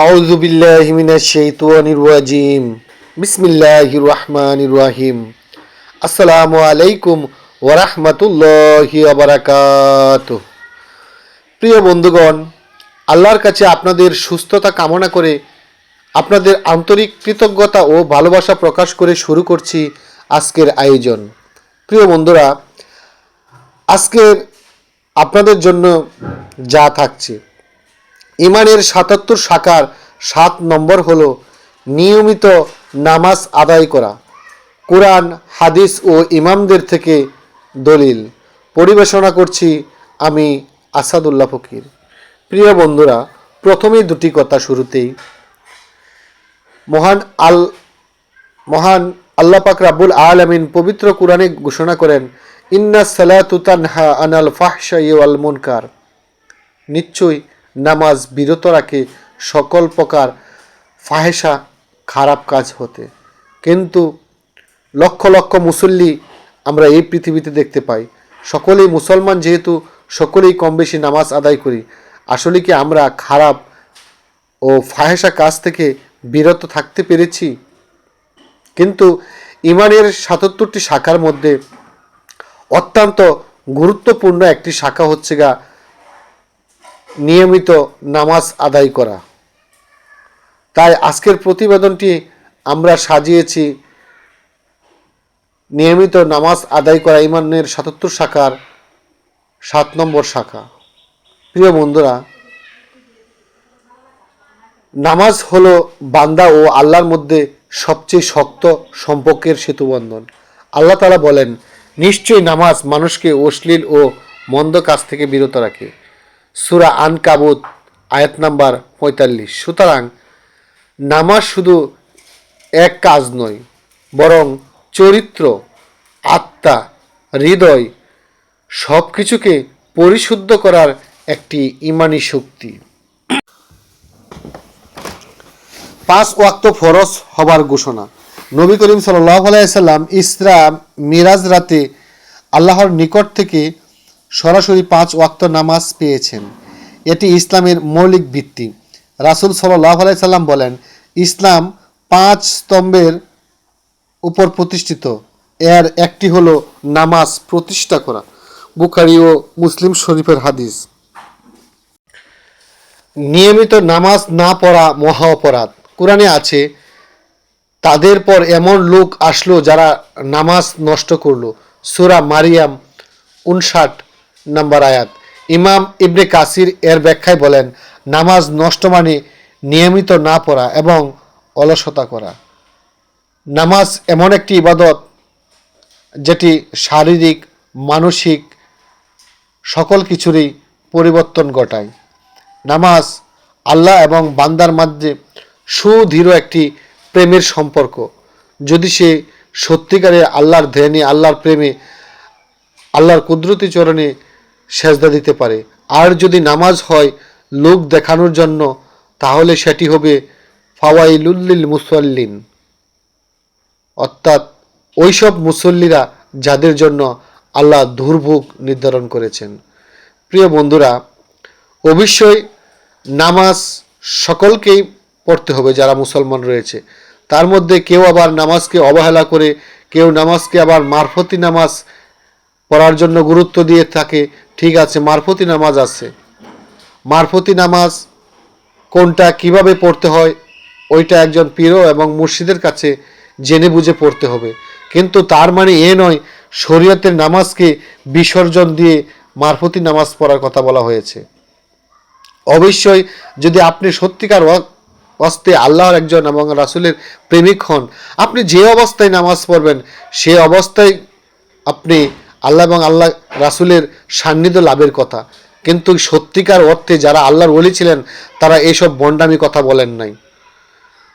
আউযু বিল্লাহি মিনাশ শাইতানির রাজিম। বিসমিল্লাহির রহমানির রহিম। আসসালামু আলাইকুম ওয়া রাহমাতুল্লাহি ওয়া বারাকাতুহু। প্রিয় বন্ধুগণ, আল্লাহর কাছে আপনাদের সুস্থতা কামনা করে আপনাদের আন্তরিক কৃতজ্ঞতা ও ভালোবাসা প্রকাশ করে শুরু করছি আজকের আয়োজন। প্রিয় বন্ধুরা, আজকের আপনাদের জন্য যা থাকছে ইমানের সাতাত্তর শাখার সাত নম্বর হল নিয়মিত নামাজ আদায় করা। কোরআন, হাদিস ও ইমামদের থেকে দলিল। পরিবেশনা করছি আমি আসাদুল্লাহ ফকির। প্রিয় বন্ধুরা, প্রথমেই দুটি কথা শুরুতেই। মহান আল, মহান আল্লাহ পাক রাব্বুল আলামিন পবিত্র কোরআনে ঘোষণা করেন, ইন্না সালাতুতানহা আনাল ফাহশাই ওয়াল মুনকার। নিশ্চয়ই নামাজ বিরত রাখে, সকল প্রকার ফাহেসা খারাপ কাজ হতে। কিন্তু লক্ষ লক্ষ মুসল্লি আমরা এই পৃথিবীতে দেখতে পাই। সকলেই মুসলমান যেহেতু, সকলেই কম বেশি নামাজ আদায় করি। আসলে কি আমরা খারাপ ও ফাহেসা কাজ থেকে বিরত থাকতে পেরেছি? কিন্তু ইমানের সাতাত্তরটি শাখার মধ্যে অত্যন্ত গুরুত্বপূর্ণ একটি শাখা হচ্ছে গা নিয়মিত নামাজ আদায় করা। তাই আজকের প্রতিবেদনটি আমরা সাজিয়েছি নিয়মিত নামাজ আদায় করা ইমানের সাতাত্তর শাখার সাত নম্বর শাখা। প্রিয় বন্ধুরা, নামাজ হলো বান্দা ও আল্লাহর মধ্যে সবচেয়ে শক্ত সম্পর্কের সেতুবন্ধন। আল্লাহ তালা বলেন, নিশ্চয়ই নামাজ মানুষকে অশ্লীল ও মন্দ কাজ থেকে বিরত রাখে। সুরা আন কাবুত আয়াত নাম্বার পঁয়তাল্লিশ। সুতরাং, নামাজ শুধু এক কাজ নয়, বরং চরিত্র, আত্মা, হৃদয় সব কিছুকে পরিশুদ্ধ করার একটি ইমানি শক্তি। পাঁচ ওয়াক্ত ফরজ হবার ঘোষণা। নবী করিম সাল্লাহ আলাইসাল্লাম ইসরা, মিরাজ রাতে আল্লাহর নিকট থেকে সরাসরি পাঁচ ওয়াক্ত নামাজ পেয়েছেন। এটি ইসলামের মৌলিক ভিত্তি। রাসুল সাল্লাহ আলাইসাল্লাম বলেন, ইসলাম পাঁচ স্তম্ভের উপর প্রতিষ্ঠিত। এর একটি হলো নামাজ প্রতিষ্ঠা করা। বুখারি ও মুসলিম শরীফের হাদিস। নিয়মিত নামাজ না পড়া মহা অপরাধ। কোরআনে আছে, তাদের পর এমন লোক আসলো যারা নামাজ নষ্ট করল। সুরা মারিয়াম উনষাট নাম্বার আয়াত। ইমাম ইবনে কাসির এর ব্যাখ্যায় বলেন, নামাজ নষ্ট মানে নিয়মিত না পড়া এবং অলসতা করা। নামাজ এমন একটি ইবাদত যেটি শারীরিক, মানসিক সকল কিছুরই পরিবর্তন ঘটায়। নামাজ আল্লাহ এবং বান্দার মাঝে সুদৃঢ় একটি প্রেমের সম্পর্ক। যদি সে সত্যিকারের আল্লাহর ধ্যানে, আল্লাহর প্রেমে, আল্লাহর কুদরতি চরণে সেজদা দিতে পারে। আর যদি নামাজ হয় লোক দেখানোর জন্য, তাহলে সেটি হবে ফাওয়াইলুল্লিল মুসল্লিন। অর্থাৎ ওইসব মুসল্লিরা যাদের জন্য আল্লাহ দুর্ভোগ নির্ধারণ করেছেন। প্রিয় বন্ধুরা, অবশ্যই নামাজ সকলকেই পড়তে হবে যারা মুসলমান রয়েছে। তার মধ্যে কেউ আবার নামাজকে অবহেলা করে, কেউ নামাজকে আবার মারফতি নামাজ পড়ার জন্য গুরুত্ব দিয়ে থাকে, ঠিক আছে, মারফতি নামাজ আছে। মারফতি নামাজ কোনটা কীভাবে পড়তে হয়, ওইটা একজন পীর এবং মুর্শিদের কাছে জেনে বুঝে পড়তে হবে। কিন্তু তার মানে এ নয়, শরীয়তের নামাজকে বিসর্জন দিয়ে মারফতি নামাজ পড়ার কথা বলা হয়েছে। অবশ্যই যদি আপনি সত্যিকার অস্তে আল্লাহর একজন এবং রাসুলের প্রেমিক হন, আপনি যে অবস্থায় নামাজ পড়বেন, সে অবস্থায় আপনি আল্লাহ এবং আল্লাহ রাসুলের সান্নিধ্য লাভের কথা। কিন্তু সত্যিকার অর্থে যারা আল্লাহর ওলি ছিলেন, তারা এইসব বন্ডামি কথা বলেন নাই।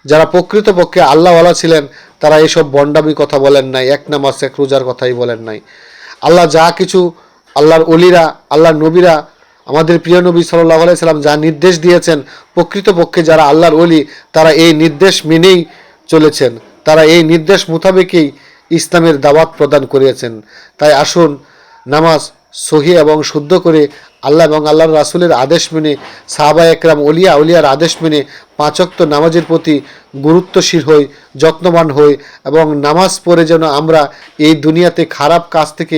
যারা প্রকৃতপক্ষে আল্লাহওয়ালা ছিলেন, তারা এইসব বন্ডামি কথা বলেন নাই, এক নামাজ, এক রোজার কথাই বলেন নাই। আল্লাহ যা কিছু আল্লাহর অলিরা আল্লাহর নবীরা, আমাদের প্রিয় নবী সাল্লাহ সাল্লাম যা নির্দেশ দিয়েছেন, প্রকৃতপক্ষে যারা আল্লাহর অলি তারা এই নির্দেশ মেনেই চলেছেন। তারা এই নির্দেশ মোতাবেকই ইসলামের দাওয়াত প্রদান করিয়েছেন। তাই আসুন, নামাজ সহি এবং শুদ্ধ করে আল্লাহ এবং আল্লাহর রাসুলের আদেশ মেনে, সাহাবা একরাম অলিয়া উলিয়ার আদেশ মেনে পাঁচক্ত নামাজের প্রতি গুরুত্বশীল হই, যত্নবান হই এবং নামাজ পড়ে যেন আমরা এই দুনিয়াতে খারাপ কাজ থেকে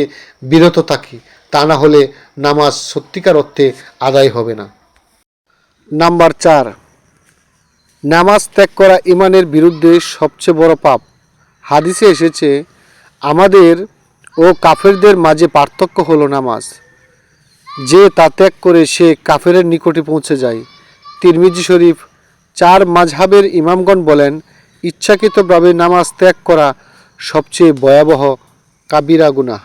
বিরত থাকি, তা না হলে নামাজ সত্যিকার অর্থে আদায় হবে না। নাম্বার চার, নামাজ ত্যাগ করা ইমানের বিরুদ্ধে সবচেয়ে বড় পাপ। হাদিসে এসেছে, আমাদের ও কাফেরদের মাঝে পার্থক্য হলো নামাজ। যে তা ত্যাগ করে সে কাফেরের নিকটে পৌঁছে যায়। তিরমিজি শরীফ চার মাঝহাবের ইমামগণ বলেন, ইচ্ছাকৃতভাবে নামাজ ত্যাগ করা সবচেয়ে ভয়াবহ কাবিরা গুনাহ।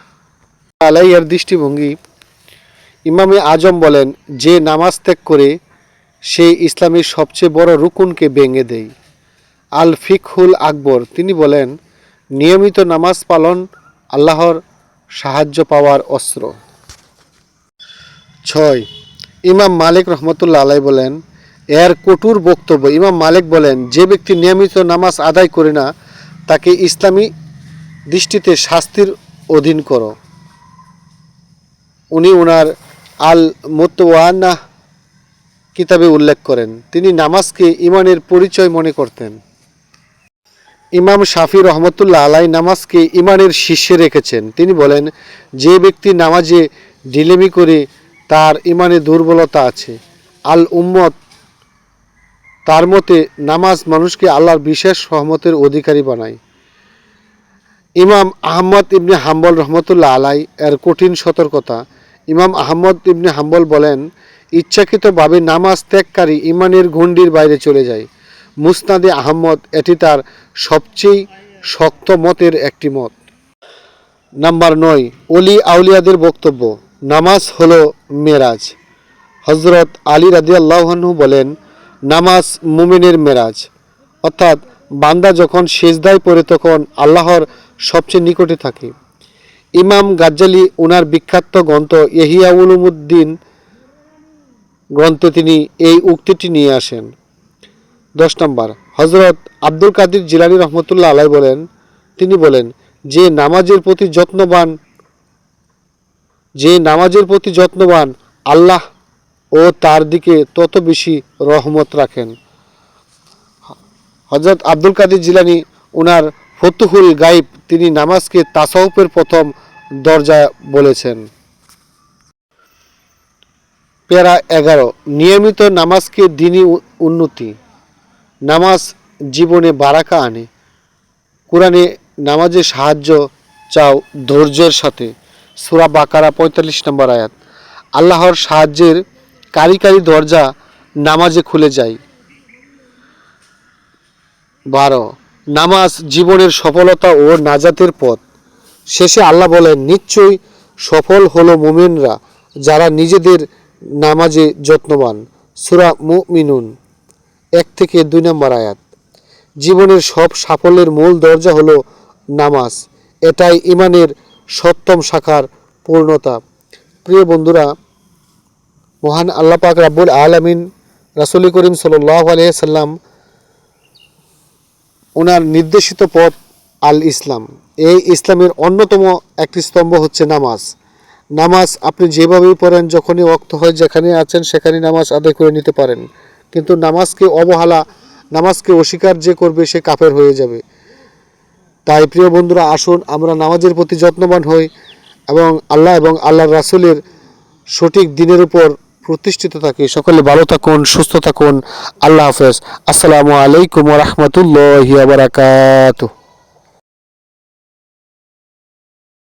আলাইয়ার দৃষ্টিভঙ্গি, ইমামে আজম বলেন, যে নামাজ ত্যাগ করে সে ইসলামের সবচেয়ে বড় রুকুনকে ভেঙে দেয়। আল ফিকহুল আকবর, তিনি বলেন নিয়মিত নামাজ পালন আল্লাহর সাহায্য পাওয়ার অস্ত্র। ছয়, ইমাম মালিক রহমতুল্লাহ আলাই বলেন, এর কটুর বক্তব্য, ইমাম মালিক বলেন, যে ব্যক্তি নিয়মিত নামাজ আদায় করে না, তাকে ইসলামী দৃষ্টিতে শাস্তির অধীন করো। উনি ওনার আল মোতওয়ানা কিতাবে উল্লেখ করেন, তিনি নামাজকে ইমানের পরিচয় মনে করতেন। ইমাম শাফি রহমতুল্লাহ আলাই নামাজকে ইমানের শীর্ষে রেখেছেন। তিনি বলেন, যে ব্যক্তি নামাজে ডিলেমি করে তার ইমানে দুর্বলতা আছে, আল উম্মত তার মতে নামাজ মানুষকে আল্লাহর বিশেষ সহমতের অধিকারী বানায়। ইমাম আহম্মদ ইবনে হাম্বল রহমতুল্লাহ আলাই এর কঠিন সতর্কতা। ইমাম আহম্মদ ইবনে হাম্বল বলেন, ইচ্ছাকৃতভাবে নামাজ ত্যাগকারী ইমানের গণ্ডির বাইরে চলে যায়। মুসনাদে আহমদ, এটি তার সবচেয়ে শক্ত মতের একটি মত। নাম্বার নয়, অলি আউলিয়াদের বক্তব্য, নামাজ হলো মেরাজ। হজরত আলী রাদিয়াল্লাহনহু বলেন, নামাজ মুমিনের মেরাজ। অর্থাৎ বান্দা যখন সেজদায় পড়ে তখন আল্লাহর সবচেয়ে নিকটে থাকে। ইমাম গাজ্জালি ওনার বিখ্যাত গ্রন্থ ইহিয়া উলুমুদ্দিন গ্রন্থে তিনি এই উক্তিটি নিয়ে আসেন। দশ নম্বর। হজরত আব্দুল কাদির জিলানি রহমতুল্লাহ আলাই বলেন, তিনি বলেন, যে নামাজের প্রতি যত্নবান, যে নামাজের প্রতি যত্নবান আল্লাহ ও তার দিকে তত বেশি রহমত রাখেন। হজরত আব্দুল কাদির জিলানি ওনার ফতুহুল গাইব তিনি নামাজকে তাসাউপের প্রথম দরজা বলেছেন। পেরা এগারো, নিয়মিত নামাজকে দিনই উন্নতি। নামাজ জীবনে বারাকা আনে। কোরআনে নামাজে সাহায্য চাও ধৈর্যের সাথে। সুরা বাকারা পঁয়তাল্লিশ নম্বর আয়াত। আল্লাহর সাহায্যের কারি কারি দরজা নামাজে খুলে যায়। বারো, নামাজ জীবনের সফলতা ও নাজাতের পথ। শেষে আল্লাহ বলেন, নিশ্চয়ই সফল হলো মুমিনরা যারা নিজেদের নামাজে যত্নবান। সুরা মুমিনুন। এক থেকে দুই নম্বর আয়াত। জীবনের সব সাফল্যের মূল দরজা হলো নামাজ। এটাই ইমানের সপ্তম শাখার পূর্ণতা। প্রিয় বন্ধুরা, মহান আল্লাহ পাক রাব্বুল আলামিন রাসূল করিম আলাইহি সাল্লাম ওনার নির্দেশিত পথ আল ইসলাম। এই ইসলামের অন্যতম একটি স্তম্ভ হচ্ছে নামাজ। নামাজ আপনি যেভাবেই পড়েন, যখনই অক্ত হয় যেখানে আছেন সেখানে নামাজ আদায় করে নিতে পারেন। কিন্তু নামাজকে অবহেলা, নামাজকে অস্বীকার যে করবে সে কাফের হয়ে যাবে। তাই প্রিয় বন্ধুরা, আসুন আমরা নামাজের প্রতি যত্নবান হই এবং আল্লাহ এবং আল্লাহর রাসুলের সঠিক দিনের উপর প্রতিষ্ঠিত থাকি। সকলে ভালো থাকুন, সুস্থ থাকুন। আল্লাহ হাফেজ। আসসালামু আলাইকুম রহমতুল্লাহ